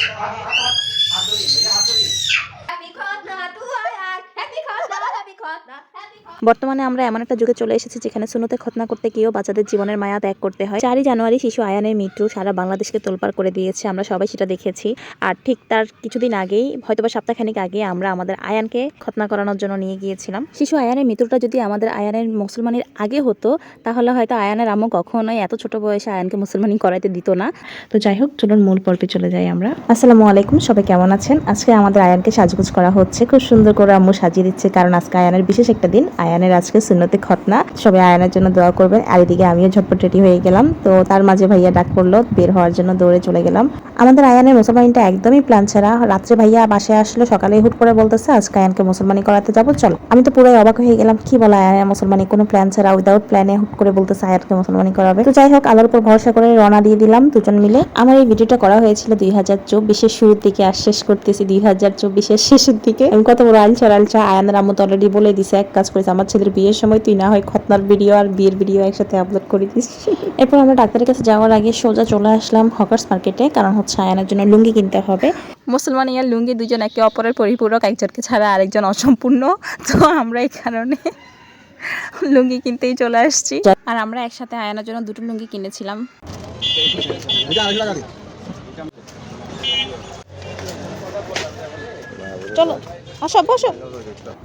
Obrigado. বর্তমানে আমরা এমন একটা যুগে চলে এসেছি যেখানে সুন্নতে খতনা করতে গিয়েও বাচ্চাদের জীবনের মায়া ত্যাগ করতে হয়। চারই জানুয়ারি শিশু আয়ানের মৃত্যু সারা বাংলাদেশকে তোলপাড় করে দিয়েছে, আমরা সবাই সেটা দেখেছি। আর ঠিক তার কিছুদিন আগেই, হয়তোবা সপ্তাহখানিক আগে, আমরা আমাদের আয়ানকে খতনা করানোর জন্য নিয়ে গিয়েছিলাম। শিশু আয়ানের মৃত্যুটা যদি আমাদের আয়ানের মুসলমানের আগে হতো, তাহলে হয়তো আয়ানের আম্মু কখনোই এত ছোট বয়সে আয়ানকে মুসলমানি করাইতে দিত না। তো যাই হোক, চলুন মূল পর্বে চলে যাই আমরা। আসসালামু আলাইকুম, সবাই কেমন আছেন? আজকে আমাদের আয়ানকে সাজগোজ করা হচ্ছে। খুব সুন্দর করে আম্মু সাজিয়ে দিচ্ছে, কারণ আজকে আয়ানের বিশেষ একটা দিন আয়ানের আজকে সুন্নতে খতনা। সবাই আয়ানের জন্য দোয়া করবেন। আর এদিকে আমিও ঝটপট রেডি হয়ে গেলাম। তো তার মাঝে ভাইয়া ডাক পড়ল, বের হওয়ার জন্য দৌড়ে চলে গেলাম। আমাদের আয়ানের মুসলমানিটা একদমই প্ল্যান ছাড়া। রাত্রে ভাইয়া বাসায় আসলো, সকালে হুট করে বলতেছে, আজকে আয়ানকে মুসলমানি করাতে যাব, চল। আমি তো পুরোই অবাক হয়ে গেলাম, কি বলা আয়ানের মুসলমানি? কোনো প্ল্যান ছাড়া উইদাউট প্ল্যানে হুট করে বলতেছে আয়ানকে মুসলমানি করাবে? তো যাই হোক, আল্লাহর উপর ভরসা করে রওনা দিয়ে দিলাম দুজন মিলে। আমার এই ভিডিওটা করা হয়েছিল দুই হাজার চব্বিশের শুরুর দিকে, আর শেষ করতেছি দুই হাজার চব্বিশের শেষের দিকে। আমি কত বড় আলচা আলচা আয়ানের আম্মু তো অলরেডি বলে দিছে, এক কাজ করেছে। আমার ছেলের বিয়ের সময় তুই না হয় খতনার ভিডিও আর বিয়ের ভিডিও একসাথে আপলোড করে দিস। এরপর আমরা ডাক্তারের কাছে যাওয়ার আগে সোজা চলে আসলাম হকার্স মার্কেটে কারণ হচ্ছে আয়ানের জন্য লুঙ্গি কিনতে হবে। মুসলমান ইয়ার লুঙ্গি দুজন একে অপরের পরিপূরক, একজনকে ছাড়া আরেকজন অসম্পূর্ণ। তো আমরা এই কারণে লুঙ্গি কিনতেই চলে আসছি। আর আমরা একসাথে আয়নার জন্য দুটো লুঙ্গি কিনেছিলাম। চলো। আসো বসো।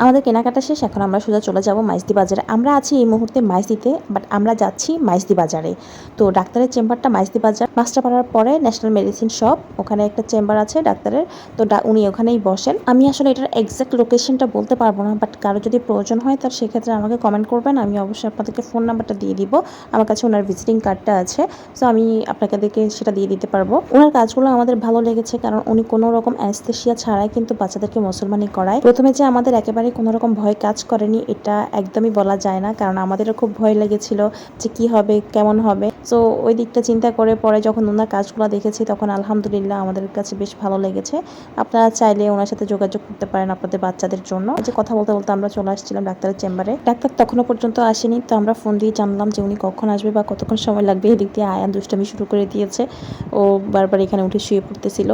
আমাদের কেনাকাটা শেষ, এখন আমরা সোজা চলে যাব মাইজদি বাজারে। আমরা আছি এই মুহূর্তে মাইজদিতে বাট আমরা যাচ্ছি মাইজদি বাজারে। তো ডাক্তারের চেম্বারটা মাইজদি বাজার। মাস্টারপাড়ার পরে ন্যাশনাল মেডিসিন শপ, ওখানে একটা চেম্বার আছে ডাক্তারের। তো উনি ওখানেই বসেন। আমি আসলে এটার এক্সাক্ট লোকেশনটা বলতে পারব না বাট কারও যদি প্রয়োজন হয়, তার সেক্ষেত্রে আমাকে কমেন্ট করবেন। আমি অবশ্যই আপনাদেরকে ফোন নাম্বারটা দিয়ে দিব। আমার কাছে ওনার ভিজিটিং কার্ডটা আছে। সো আমি আপনাদেরকে সেটা দিয়ে দিতে পারব। ওনার কাজগুলো আমাদের ভালো লেগেছে, কারণ উনি কোনো রকম অ্যাস্থেশিয়া ছাড়াই কিন্তু বাচ্চাদেরকে মুসলমানি করায় প্রথমে যে আমাদের একেবারে কোনো রকম ভয় কাজ করেনি, এটা একদমই বলা যায় না। কারণ আমাদেরও খুব ভয় লেগেছিল যে কি হবে, কেমন হবে। সো ওই দিকটা চিন্তা করে পরে যখন ওনার কাজগুলো দেখেছি, তখন আলহামদুলিল্লাহ আমাদের কাছে বেশ ভালো লেগেছে। আপনারা চাইলে ওনার সাথে যোগাযোগ করতে পারেন আপনাদের বাচ্চাদের জন্য। যে কথা বলতে বলতে আমরা চলে আসছিলাম ডাক্তারের চেম্বারে। ডাক্তার তখনও পর্যন্ত আসেনি, তো আমরা ফোন দিয়ে জানলাম যে উনি কখন আসবে বা কতক্ষণ সময় লাগবে। এদিক দিয়ে আয়ান দুষ্টামি শুরু করে দিয়েছে। ও বারবার এখানে উঠে শুয়ে পড়তেছিল।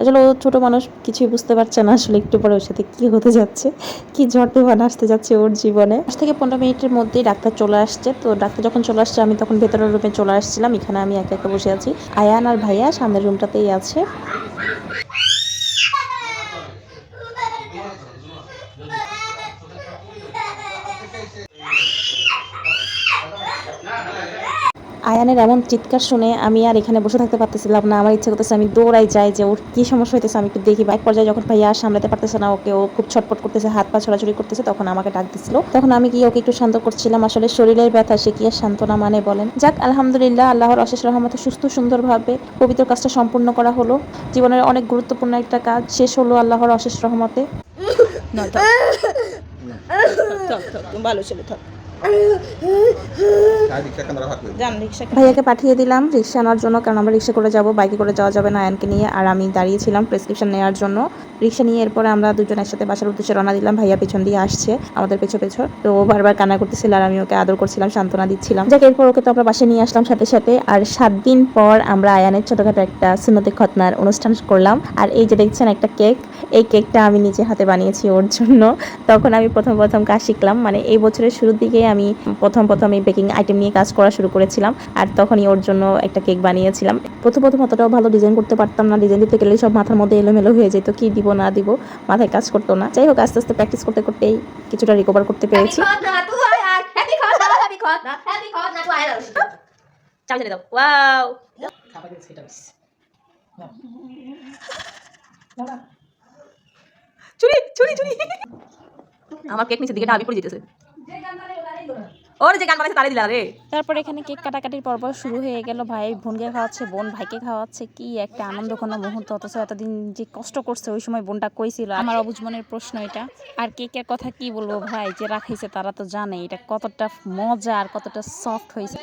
আসলে ও ছোট মানুষ, কিছুই বুঝতে পারছে না আসলে একটু পরে ওর সাথে কি হতে যাচ্ছে? কি ঝড় তুফান আসতে যাচ্ছে ওর জীবনে? দশ থেকে পনেরো মিনিটের মধ্যেই ডাক্তার চলে আসছে। তো ডাক্তার যখন চলে আসছে, আমি তখন ভেতরের রুমে চলে আসছিলাম। এখানে আমি একা একা বসে আছি। আয়ান আর ভাইয়া সামনের রুমটাতেই আছে। আয়ানের এমন চিৎকার শুনে আমি আর এখানে বসে থাকতে পারতেছিলাম না। আমার ইচ্ছে করতেছে আমি দৌড়াই যাই যে ওর কী সমস্যা হইতেছে আমি একটু দেখি। বাইক পর্যায়ে যখন ভাইয়া আর সামলাতে পারতেছে না ওকে ও খুব ছটপট করতেছে হাত পা ছড়াছড়ি করতেছে তখন আমাকে ডাক দিছিল। তখন আমি কি ওকে একটু শান্ত করছিলাম। আসলে শরীরের ব্যথা সে কি আর সান্ত্বনা মানে বলেন। যাক আলহামদুলিল্লাহ আল্লাহর অশেষ রহমতে সুস্থ সুন্দরভাবে পবিত্র কাজটা সম্পূর্ণ করা হলো। জীবনের অনেক গুরুত্বপূর্ণ একটা কাজ শেষ হলো আল্লাহর অশেষ রহমতে। ভালো ছিল থাক। ভাইয়াকে পাঠিয়ে দিলাম রিক্সা আনার জন্য কারণ আমরা রিক্সা করে যাব বাইকে করে যাওয়া যাবে না আয়নকে নিয়ে আর আমি দাঁড়িয়েছিলাম প্রেসক্রিপশন নেওয়ার জন্য। রিক্সা নিয়ে এরপরে আমরা দুজন একসাথে বাসার উদ্দেশ্যে রওনা দিলাম ভাইয়া পেছন দিয়ে আসছে আমাদের পেছন পেছন। তো ও বারবার কান্না করতেছিল আর আমি ওকে আদর করছিলাম সান্ত্বনা দিচ্ছিলাম। যাক এরপর ওকে তো আমরা বাসে নিয়ে আসলাম সাথে সাথে আর সাত দিন পর আমরা আয়ানের ছোটখাটো একটা সুন্নতে খতনার অনুষ্ঠান করলাম। আর এই যে দেখছেন একটা কেক এই কেকটা আমি নিজে হাতে বানিয়েছি ওর জন্য। তখন আমি প্রথম প্রথম কাজ শিখলাম মানে এই বছরের শুরুর দিকেই আমি প্রথম প্রথম এই বেকিং আইটেম নিয়ে কাজ করা শুরু করেছিলাম আর তখনই ওর জন্য একটা কেক বানিয়েছিলাম। প্রথম প্রথম অতটাও ভালো ডিজাইন করতে পারতাম না। ডিজাইন দিতে গেলে সব মাথার মধ্যে এলোমেলো হয়ে যেত কি দিব না দিব মাথায় কাজ করতো না। যাই হোক আস্তে আস্তে প্র্যাকটিস করতে করতেই কিছুটা রিকভার করতে পেরেছি। ছেড়ে দাও। ওয়াও চুরি চুরি চুরি। আমার কেক নিচে দিকে ডাবি পড়ে যেতেছে। ওর যে গান বানাইছে তারে দিলা রে। তারপর এখানে কেক কাটাকাটির পর্ব শুরু হয়ে গেল ভাই, বোনকে খাওয়াচ্ছে, বোন ভাইকে খাওয়াচ্ছে, কি একটা আনন্দ আনন্দঘন মুহূর্ত, অথচ এতদিন যে কষ্ট করছে, ওই সময় বোনটা কইছিল আমার অবুজ মনের প্রশ্ন এটা। আর কেকের কথা কি বলব ভাই, যে রাখাইছে তারা তো জানে, এটা কতটা মজা আর কতটা সফট হয়েছে।